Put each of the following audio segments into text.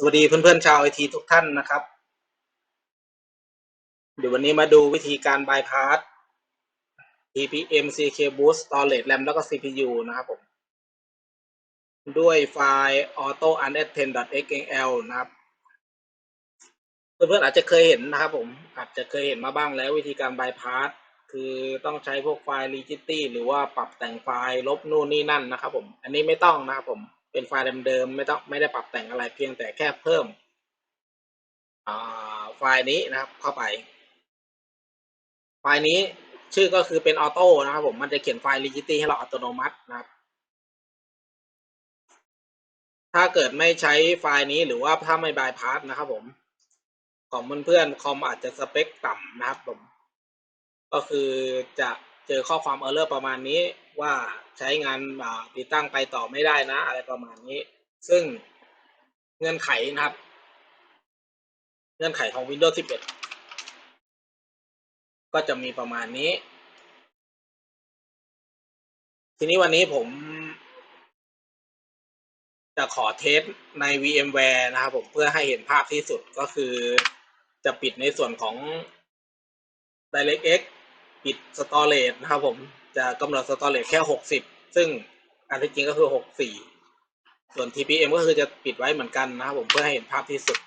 สวัสดีเพื่อนๆชาวไอทีทุกท่านนะครับ เดี๋ยววันนี้มาดูวิธีการบายพาส TPM CK Boost Storage RAM แล้วก็ CPU นะครับผม ด้วยไฟล์ auto unattend.xml นะครับ เพื่อนๆอาจจะเคยเห็นนะครับผม อาจจะเคยเห็นมาบ้างแล้ววิธีการบายพาสคือต้องใช้พวกไฟล์ rigidity หรือว่าปรับแต่งไฟล์ลบนู่นนี่นั่นนะครับผม อันนี้ไม่ต้องนะครับผม เป็นไฟล์เดิมๆไม่ต้องไม่ได้ปรับแต่งอะไรเพียงแต่แค่เพิ่มไฟล์นี้นะครับเข้าไป ไฟล์นี้ชื่อก็คือเป็นออโต้นะครับผมมันจะเขียนไฟล์ rigidity ให้เราอัตโนมัตินะครับ ถ้าเกิดไม่ใช้ไฟล์นี้หรือว่าถ้าไม่บายพาสนะครับผมของเพื่อนๆคอมอาจจะสเปคต่ำนะครับผม ก็คือจะ เจอข้อความ error ประมาณนี้ว่าใช้งานติดตั้งไปต่อไม่ได้นะ อะไรประมาณนี้ ซึ่งเงื่อนไขนะครับ เงื่อนไขของ Windows 11 ก็จะมีประมาณนี้ ทีนี้วันนี้ผม จะขอเทสใน VMware นะครับผมเพื่อให้เห็นภาพที่สุดก็คือจะปิดในส่วนของ DirectX ปิด Storage นะครับผมจะกำหนด Storage แค่ 60 ซึ่งอันที่จริงก็คือ 64 ส่วน TPM ก็คือจะปิดไว้เหมือนกันนะครับผมเพื่อให้เห็นภาพที่สุด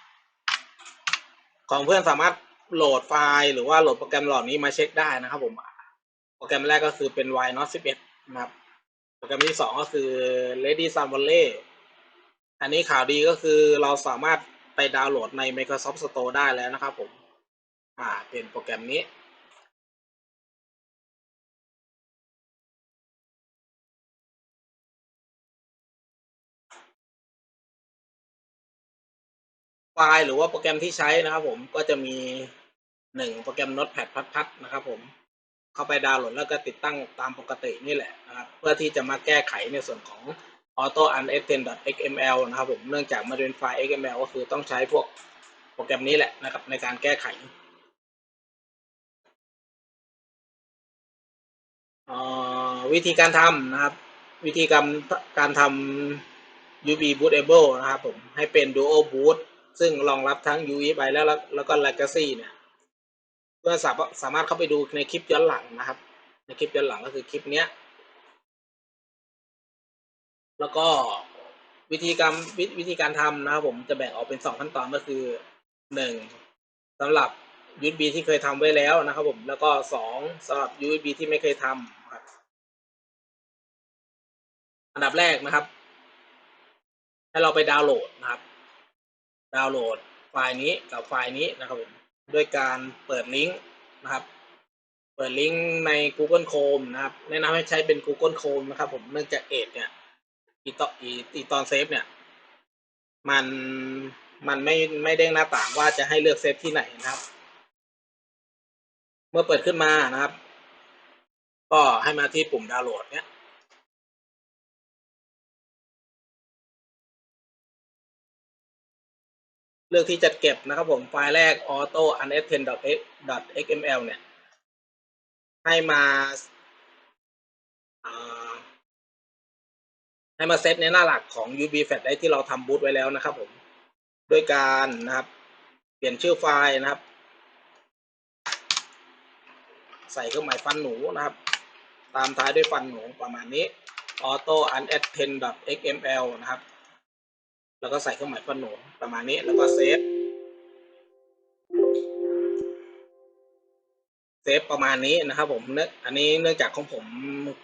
ของเพื่อนสามารถโหลดไฟล์หรือว่าโหลดโปรแกรมเหล่านี้มาเช็คได้นะครับผม โปรแกรมแรกก็คือเป็น y n o t 11 นะครับ โปรแกรมที่สองก็คือ Ready Sun Valley อันนี้ข่าวดีก็คือเราสามารถไปดาวน์โหลดใน Microsoft Store ได้แล้วนะครับผม อ่า เป็นโปรแกรมนี้ ไฟล์หรือว่าโปรแกรมที่ใช้นะครับผมก็จะมีหนึ่งโปรแกรม Notepad พัดๆนะครับผมเข้าไปดาวน์โหลดแล้วก็ติดตั้งตามปกตินี่แหละนะครับเพื่อที่จะมาแก้ไขในส่วนของ auto unattend.xml นะครับผมเนื่องจากมันเป็นไฟล์ xml ก็คือต้องใช้พวกโปรแกรมนี้แหละนะครับในการแก้ไขวิธีการทำนะครับ วิธีการการทำ UB bootable นะครับผมให้เป็น duo boot ซึ่งรองรับทั้ง UEFI แล้วแล้วก็ Legacy เนี่ยเพื่อสาสามารถเข้าไปดูในคลิปย้อนหลังนะครับ ในคลิปย้อนหลังก็คือคลิปเนี้ย แล้วก็วิธีการววิธีการทำนะครับผมจะแบ่งออกเป็นสองขั้นตอนก็คือหนึ่งสำหรับ USB ที่เคยทำไว้แล้วนะครับผมแล้วก็สองสำหรับ USB ที่ไม่เคยทำครับอันดับแรกนะครับ ให้เราไปดาวน์โหลดนะครับ ดาวน์โหลดไฟล์นี้กับไฟล์นี้นะครับผมด้วยการเปิดลิงก์นะครับ เปิดลิงก์ใน Google Chrome นะครับ แนะนำให้ใช้เป็น Google Chrome นะครับ ผมเนื่องจากเอเนี่ยอีตอนอีตอนเซฟเนี่ย มันมันไม่ไม่เด้งหน้าต่างว่าจะให้เลือกเซฟที่ไหนนะครับ เมื่อเปิดขึ้นมานะครับ ก็ให้มาที่ปุ่มดาวน์โหลดเนี่ย เลือกที่จะเก็บนะครับผมไฟล์แรก auto unattend.xml เนี่ย ให้มาให้มาเซตในหน้าหลักของ UB Fat ได้ที่เราทำบูตไว้แล้วนะครับผมด้วยการนะครับ เปลี่ยนชื่อไฟล์นะครับ ใส่เครื่องหมายฟันหนูนะครับ ตามท้ายด้วยฟันหนูประมาณนี้ auto unattend.xml นะครับ แล้วก็ใส่เครื่องหมายฟันหนูประมาณนี้แล้วก็เซฟเซฟประมาณนี้นะครับ ผมเนื่องอันนี้เนื่องจากของผม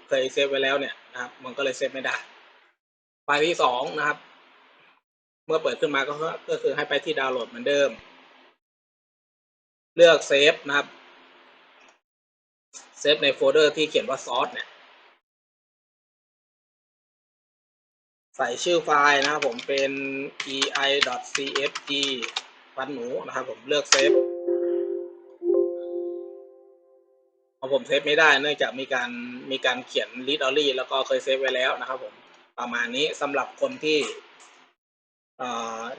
เคยเซฟไว้แล้วเนี่ยนะครับ มันก็เลยเซฟไม่ได้ไฟล์ที่สองนะครับ เมื่อเปิดขึ้นมาก็ก็คือให้ไปที่ดาวน์โหลดเหมือนเดิม เลือกเซฟนะครับเซฟในโฟลเดอร์ที่เขียนว่าซอสเนี่ย ใส่ชื่อไฟล์นะครับผมเป็น ei.cfg ฟันหนูนะครับผมเลือกเซฟพอผมเซฟไม่ได้เนื่องจากมีการมีการเขียน read only แล้วก็เคยเซฟไว้แล้วนะครับผมประมาณนี้สำหรับคนที่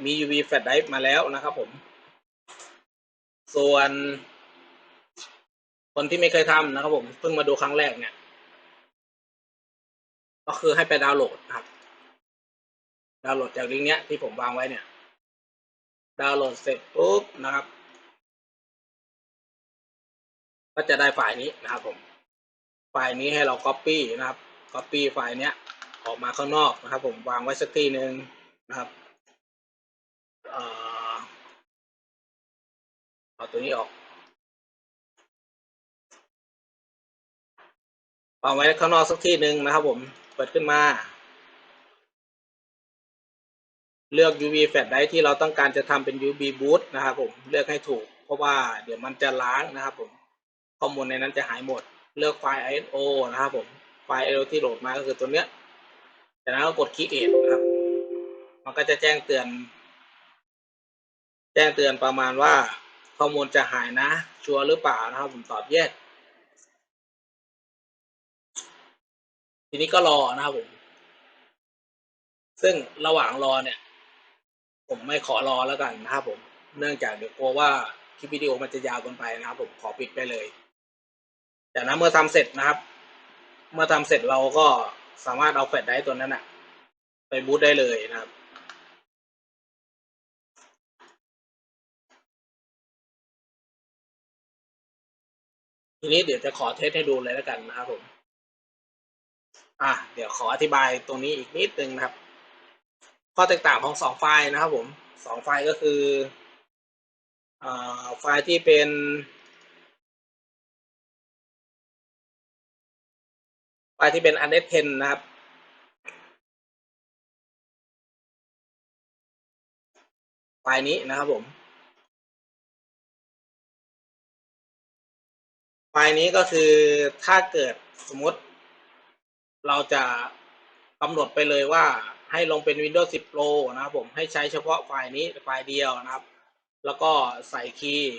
มี UV flash drive มาแล้วนะครับผม ส่วน คนที่ไม่เคยทำนะครับผมเพิ่งมาดูครั้งแรกเนี่ย ก็คือให้ไปดาวน์โหลดครับาวน์โหลดจากลิงก์เนี้ยที่ผมวางไว้เนี่ย ดาวน์โหลดเสร็จปุ๊บนะครับ ก็จะได้ไฟล์นี้นะครับผม ไฟล์นี้ให้เรา Copy นะครับ Copy ไฟล์เนี้ยออกมาข้างนอกนะครับ ผมวางไว้สักที่หนึ่งนะครับเอ่อเอาตัวนี้ออกวางไว้ข้างนอกสักที่หนึ่งนะครับ ผม เปิดขึ้นมา เลือก UV Flash Drive ที่เราต้องการจะทำเป็น UV Boot นะครับผมเลือกให้ถูก เพราะว่าเดี๋ยวมันจะล้างนะครับผมข้อมูลในนั้นจะหายหมด เลือกไฟล์ ISO นะครับผมไฟล์ ISO ที่โหลดมาก็คือตัวเนี้ยจากนั้นก็กด Create นะครับ มันก็จะแจ้งเตือน แจ้งเตือนประมาณว่าข้อมูลจะหายนะ ชัวร์หรือเปล่านะครับ ผมตอบ yes ทีนี้ก็รอนะครับผม ซึ่งระหว่างรอเนี่ย ผมไม่ขอรอแล้วกันนะครับผม เนื่องจากเดี๋ยวกลัวว่าคลิปวิดีโอมันจะยาวเกินไปนะครับผมขอปิดไปเลย จากนั้นเมื่อทำเสร็จนะครับ เมื่อทำเสร็จเราก็สามารถเอาแฟลชไดร์ตัวนั้นอะไปบูตได้เลยนะครับทีนี้เดี๋ยวจะขอเทสให้ดูเลยแล้วกันนะครับผม อะ เดี๋ยวขออธิบายตรงนี้อีกนิดนึงนะครับ ข้อแตกต่างของสองไฟล์นะครับผมสองไฟล์ก็คืออไฟล์ที่เป็นไฟล์ที่เป็น u n d e r 10นะครับ ไฟล์นี้นะครับผม ไฟล์นี้ก็คือถ้าเกิดสมมติ เราจะกำหนดไปเลยว่า ให้ลงเป็น Windows 10 Pro นะครับผมให้ใช้เฉพาะไฟล์นี้ไฟล์เดียวนะครับ แล้วก็ใส่คีย์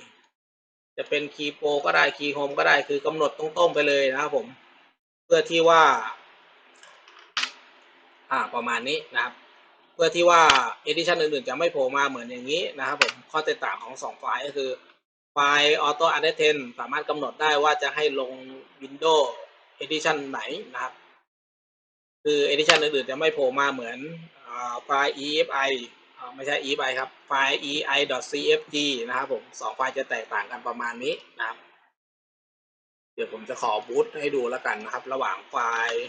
จะเป็นคีย์โปรก็ได้คีย์โฮมก็ได้คือกำหนดตรงๆไปเลยนะครับผม เพื่อที่ว่า อ่าประมาณนี้นะครับ เพื่อที่ว่า Edition อื่นๆ จะไม่โผล่มาเหมือนอย่างนี้นะครับผมข้อแตกต่างของสองไฟล์ก็คือไฟล์ Auto u n d e r 10สามารถกำหนดได้ว่าจะให้ลง Windows Edition ไหนนะครับ คือ Edition อื่นๆจะไม่โผล่มาเหมือนไฟล์ EFI ไม่ใช่ EFI ครับ ไฟล์ ei.cfg นะครับผมสองไฟล์จะแตกต่างกันประมาณนี้นะครับ เดี๋ยวผมจะขอบูตให้ดูแล้วกันนะครับ ระหว่างไฟล์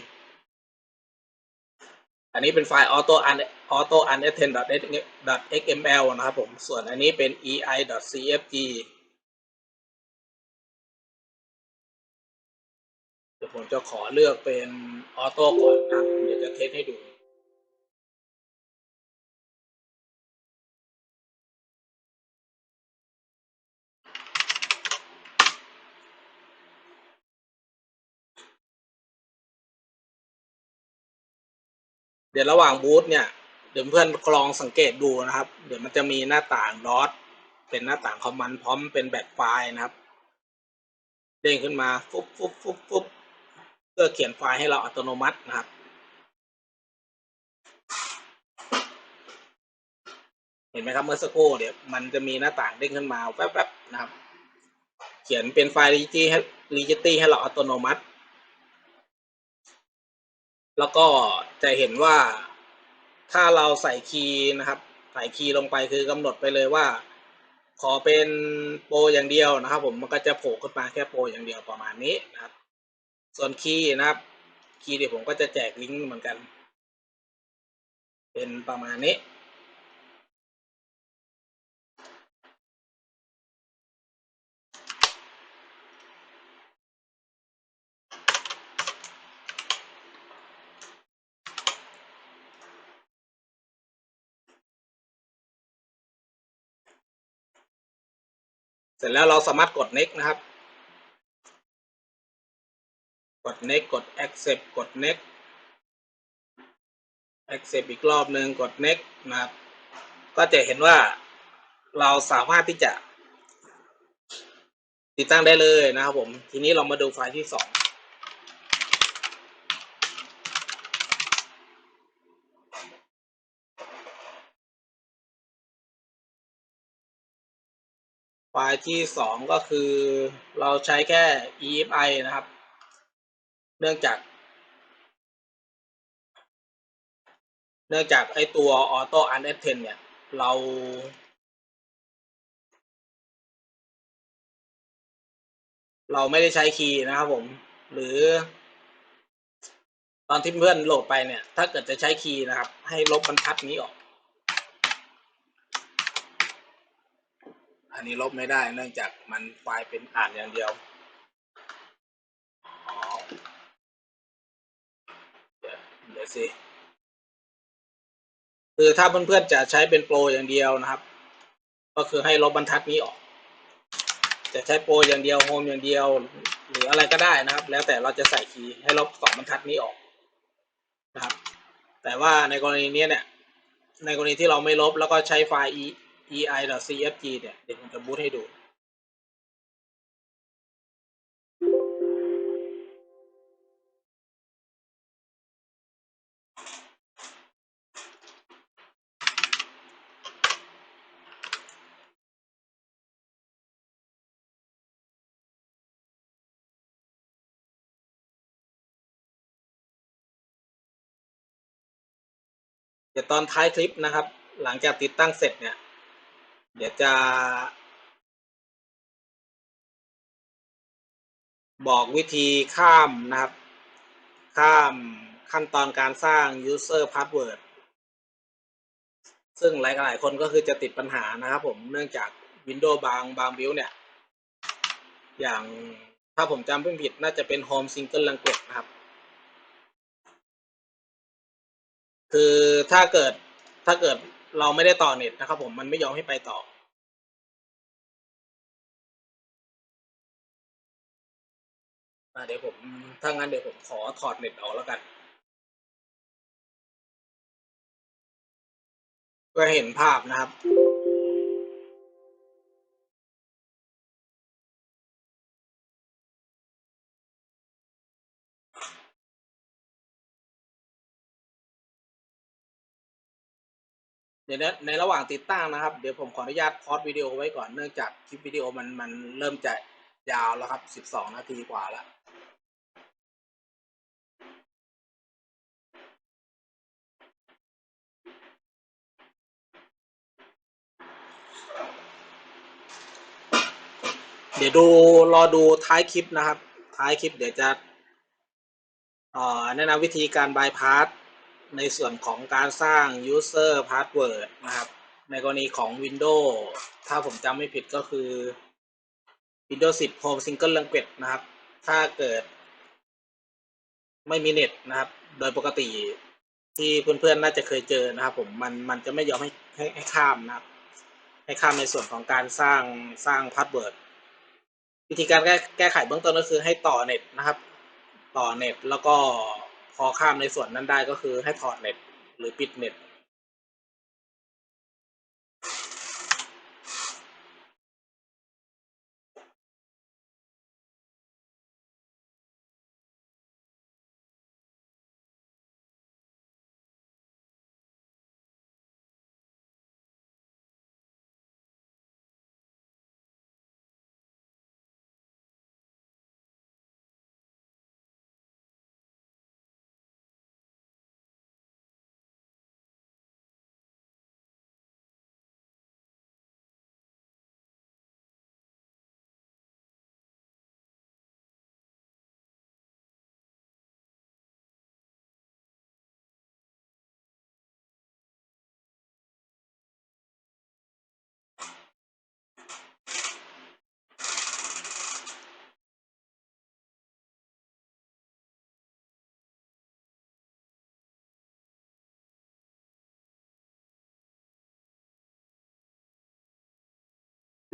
อันนี้เป็นไฟล์ auto auto xml นะครับผม ส่วนอันนี้เป็น ei.cfg ผมจะขอเลือกเป็นออโต้ก่อนนะครับเดี๋ยวจะเทสให้ดูเดี๋ยวระหว่างบูธเนี่ย เดี๋ยวเพื่อนลองสังเกตดูนะครับ เดี๋ยวมันจะมีหน้าต่างดอทเป็นหน้าต่างคอมมานพร้อมเป็นแบบไฟล์นะครับ เด้งขึ้นมา ฟุบฟุบฟุบฟุบ เพื่อเขียนไฟล์ให้เราอัตโนมัตินะครับเห็นไหมครับเมื่อสักครู่เดี๋ยวมันจะมีหน้าต่างเด้งขึ้นมาแป๊บๆนะครับ เขียนเป็นไฟล์รีจิให้รีจิตี้ให้เราอัตโนมัติ แล้วก็จะเห็นว่าถ้าเราใส่คีย์นะครับ ใส่คีย์ลงไปคือกำหนดไปเลยว่า ขอเป็นโปรอย่างเดียวนะครับ ผมมันก็จะโผล่ขึ้นมาแค่โปรอย่างเดียวประมาณนี้นะครับ ส่วนคีย์นะครับ คีย์เดี๋ยวผมก็จะแจกลิงก์เหมือนกัน เป็นประมาณนี้ เสร็จแล้วเราสามารถกด next นะครับ กด next กด accept กด next accept อีกรอบหนึ่งกด next นะครับ ก็จะเห็นว่าเราสามารถที่จะ ติดตั้งได้เลยนะครับผม ทีนี้เรามาดูไฟล์ที่สองไฟล์ที่สองก็คือเราใช้แค่ EFI นะครับ เนื่องจาก เนื่องจากไอตัวออโต้อันเอฟเทนเนี่ย เรา เราไม่ได้ใช้คีย์นะครับผม หรือ ตอนที่เพื่อนโหลดไปเนี่ย ถ้าเกิดจะใช้คีย์นะครับ ให้ลบบรรทัดนี้ออก อันนี้ลบไม่ได้เนื่องจากมันไฟล์เป็นอ่านอย่างเดียว ดี๋ยวสิ คือถ้าเพื่อนๆจะใช้เป็นโปรอย่างเดียวนะครับ ก็คือให้ลบบรรทัดนี้ออก จะใช้โปรอย่างเดียวโฮมอย่างเดียว หรืออะไรก็ได้นะครับ แล้วแต่เราจะใส่คีย์ให้ลบสองบรรทัดนี้ออกนะครับ แต่ว่าในกรณีนี้เนี่ยในกรณีที่เราไม่ลบแล้วก็ใช้ไฟล์ e ei.cfg เนี่ยเดี๋ยวผมจะบูตให้ดู เดี๋ยวตอนท้ายคลิปนะครับ หลังจากติดตั้งเสร็จเนี่ย เดี๋ยวจะ บอกวิธีข้ามนะครับ ข้ามขั้นตอนการสร้าง user password ซึ่งหลายหลายคนก็คือจะติดปัญหานะครับผมเนื่องจาก Windows บางบางบิวเนี่ย อย่างถ้าผมจำไม่ผิดน่าจะเป็น Home Single Language นะครับ คือถ้าเกิดถ้าเกิดเราไม่ได้ต่อเน็ตนะครับ ผมมันไม่ยอมให้ไปต่อเดี๋ยวผมถ้างั้นเดี๋ยวผมขอถอดเน็ตออกแล้วกันเพื่อเห็นภาพนะครับ ดี๋ยวในระหว่างติดตั้งนะครับ เดี๋ยวผมขออนุญาตพอดวิดีโอไว้ก่อนเนื่องจากคลิปวิดีโอมันมันเริ่มจะยาวแล้วครับ 12 นาทีกว่าแล้วเดี๋ยวดูรอดูท้ายคลิปนะครับ ท้ายคลิปเดี๋ยวจะแนะนำวิธีการบายพาส ในส่วนของการสร้าง user password นะครับ ในกรณีของ Windows ถ้าผมจำไม่ผิดก็คือ Windows 10 Home Single Language นะครับ ถ้าเกิด ไม่มีเน็ตนะครับ โดยปกติที่เพื่อนๆน่าจะเคยเจอนะครับ ผมมันมันจะไม่ยอมให้ให้ให้ข้ามนะครับ ให้ข้ามในส่วนของการสร้างสร้างพาสเวิร์ดวิธีการแก้แก้ไขเบื้องต้นก็คือให้ต่อเน็ตนะครับ ต่อเน็ตแล้วก็ พอข้ามในส่วนนั้นได้ก็คือให้ถอดเน็ตหรือปิดเน็ต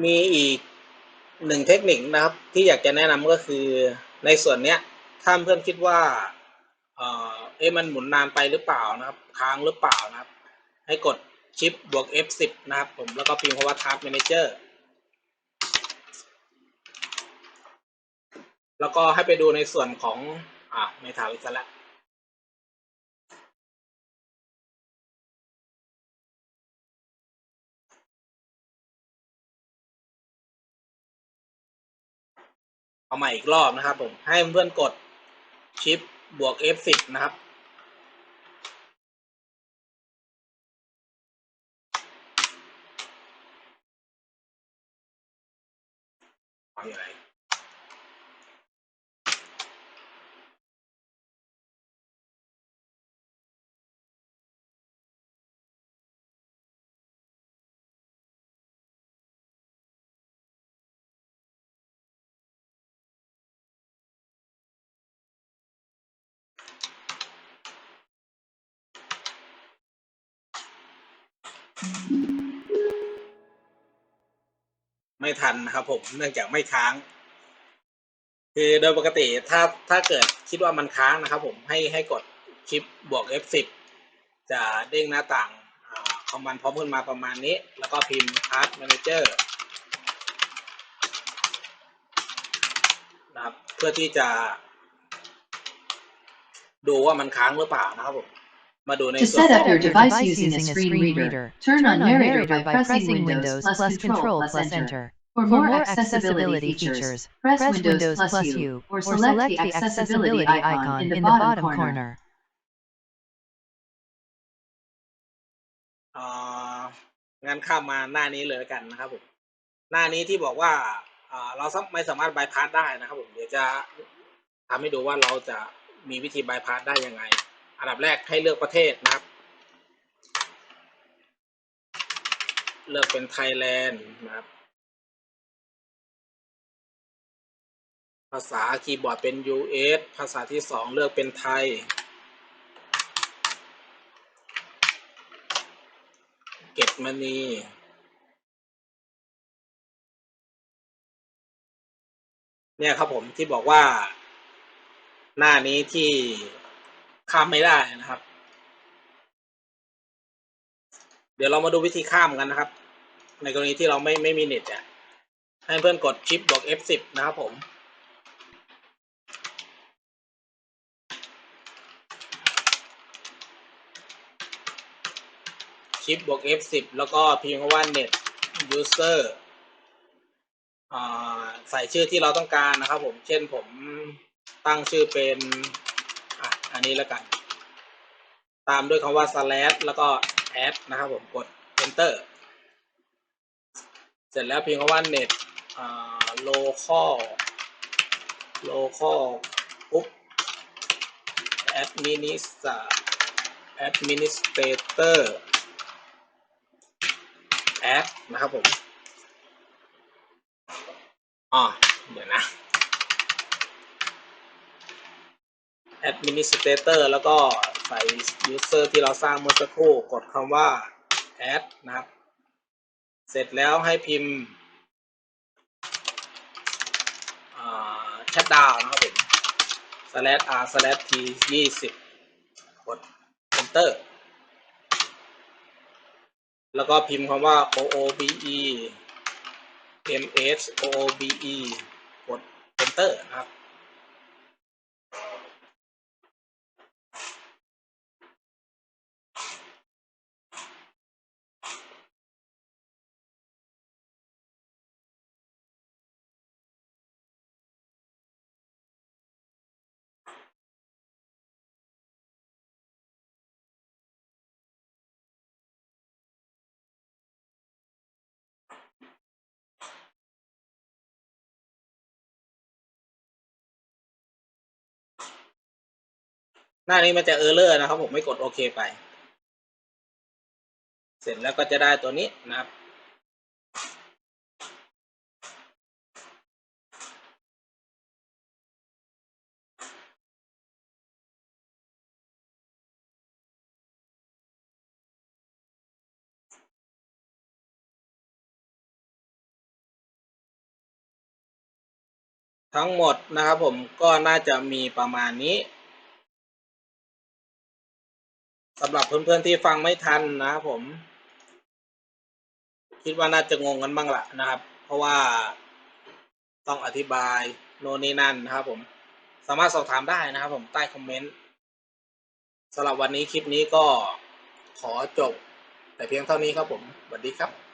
มีอีกหนึ่งเทคนิคนะครับ ที่อยากจะแนะนำก็คือในส่วนเนี้ยถ้าเพื่อนคิดว่าเออเอ๊ะมันหมุนนานไปหรือเปล่านะครับค้างหรือเปล่านะครับ ให้กดชิปบวก F10 นะครับผมแล้วก็พิมพ์คำว่า Task Manager แล้วก็ให้ไปดูในส่วนของอะไม่ถามอีกแล้ว เอาใหม่อีกรอบนะครับ ผม ให้เพื่อนกดชิปบวก F10 นะครับ เอาอย่างไร ไม่ทันนะครับผมเนื่องจากไม่ค้าง คือโดยปกติถ้าถ้าเกิดคิดว่ามันค้างนะครับ ผมให้ให้กดชิปบวก F10 จะเด้งหน้าต่างคอมมานด์พร้อมขึ้นมาประมาณนี้ แล้วก็พิมพ์ Part Manager นะครับ เพื่อที่จะ ดูว่ามันค้างหรือเปล่านะครับผม To ส่วน set ของ up your device using a screen reader, turn on narrator by pressing Windows plus Control plus Enter. For more accessibility features, press Windows plus U or select the accessibility icon in the bottom corner. อ่างั้นข้ามมาหน้านี้เลยแล้วกันนะครับผม หน้านี้ที่บอกว่าอ่าเราไม่สามารถบายพาสได้นะครับผม เดี๋ยวจะทำให้ดูว่าเราจะมีวิธีบายพาสได้ยังไง อันดับแรกให้เลือกประเทศนะครับ เลือกเป็นไทยแลนด์นะครับ ภาษาคีย์บอร์ดเป็น US ภาษาที่สองเลือกเป็นไทย เก็บมณีเนี่ยครับผมที่บอกว่าหน้านี้ที่ ข้ามไม่ได้นะครับ เดี๋ยวเรามาดูวิธีข้ามกันนะครับ ในกรณีที่เราไม่ไม่มีเน็ตเนี่ยให้เพื่อนกดชิปบวก F10 นะครับผมชิปบวก F10 แล้วก็พิมพ์คำว่า net user ใส่ชื่อที่เราต้องการนะครับผม เช่นผมตั้งชื่อเป็น อันนี้แล้วกัน ตามด้วยคำว่า slash แล้วก็ add นะครับผมกด enter เสร็จแล้วพิมพ์คำว่า net อ่า local local ปุ๊บ administrator administrator add นะครับผม อ๋อ เดี๋ยวนะ administrator แล้วก็ใส่ user ที่เราสร้างเมื่อสักครู่กดคำว่า add นะครับ เสร็จแล้วให้พิมพ์อ่า shutdown นะครับผม slash r slash t ยี่สิบกด enter แล้วก็พิมพ์คำว่า oobe ms oobe กด enter นะครับ หน้านี้มันจะเออร์เลอร์นะครับผมไม่กดโอเคไป เสร็จแล้วก็จะได้ตัวนี้นะครับทั้งหมดนะครับผมก็น่าจะมีประมาณนี้ สำหรับเพื่อนๆที่ฟังไม่ทันนะครับผม คิดว่าน่าจะงงกันบ้างละนะครับ เพราะว่าต้องอธิบายโน่นนี่นั่นนะครับผม สามารถสอบถามได้นะครับผมใต้คอมเมนต์สำหรับวันนี้คลิปนี้ก็ขอจบ แต่เพียงเท่านี้ครับผมสวัสดีครับ